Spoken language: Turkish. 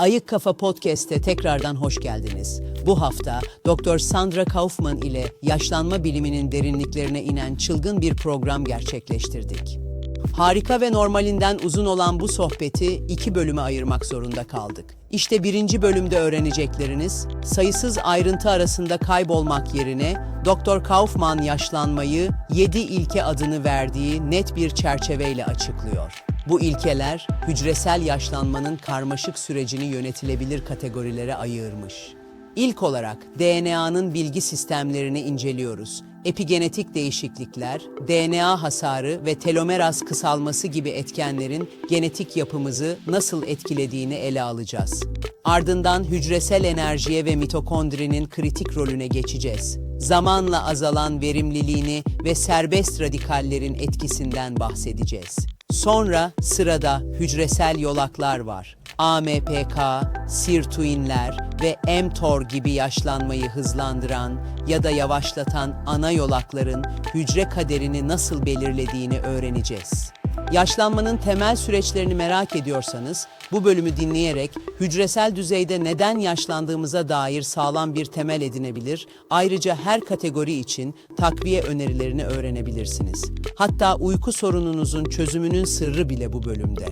Ayık Kafa Podcast'e tekrardan hoş geldiniz. Bu hafta Dr. Sandra Kaufman ile yaşlanma biliminin derinliklerine inen çılgın bir program gerçekleştirdik. Harika ve normalinden uzun olan bu sohbeti iki bölüme ayırmak zorunda kaldık. İşte birinci bölümde öğrenecekleriniz, sayısız ayrıntı arasında kaybolmak yerine Dr. Kaufman yaşlanmayı 7 ilke adını verdiği net bir çerçeveyle açıklıyor. Bu ilkeler hücresel yaşlanmanın karmaşık sürecini yönetilebilir kategorilere ayırmış. İlk olarak DNA'nın bilgi sistemlerini inceliyoruz. Epigenetik değişiklikler, DNA hasarı ve telomeraz kısalması gibi etkenlerin genetik yapımızı nasıl etkilediğini ele alacağız. Ardından hücresel enerjiye ve mitokondrinin kritik rolüne geçeceğiz. Zamanla azalan verimliliğini ve serbest radikallerin etkisinden bahsedeceğiz. Sonra sırada hücresel yolaklar var. AMPK, sirtuinler ve mTOR gibi yaşlanmayı hızlandıran ya da yavaşlatan ana yolakların hücre kaderini nasıl belirlediğini öğreneceğiz. Yaşlanmanın temel süreçlerini merak ediyorsanız bu bölümü dinleyerek hücresel düzeyde neden yaşlandığımıza dair sağlam bir temel edinebilir, ayrıca her kategori için takviye önerilerini öğrenebilirsiniz. Hatta uyku sorununuzun çözümünün sırrı bile bu bölümde.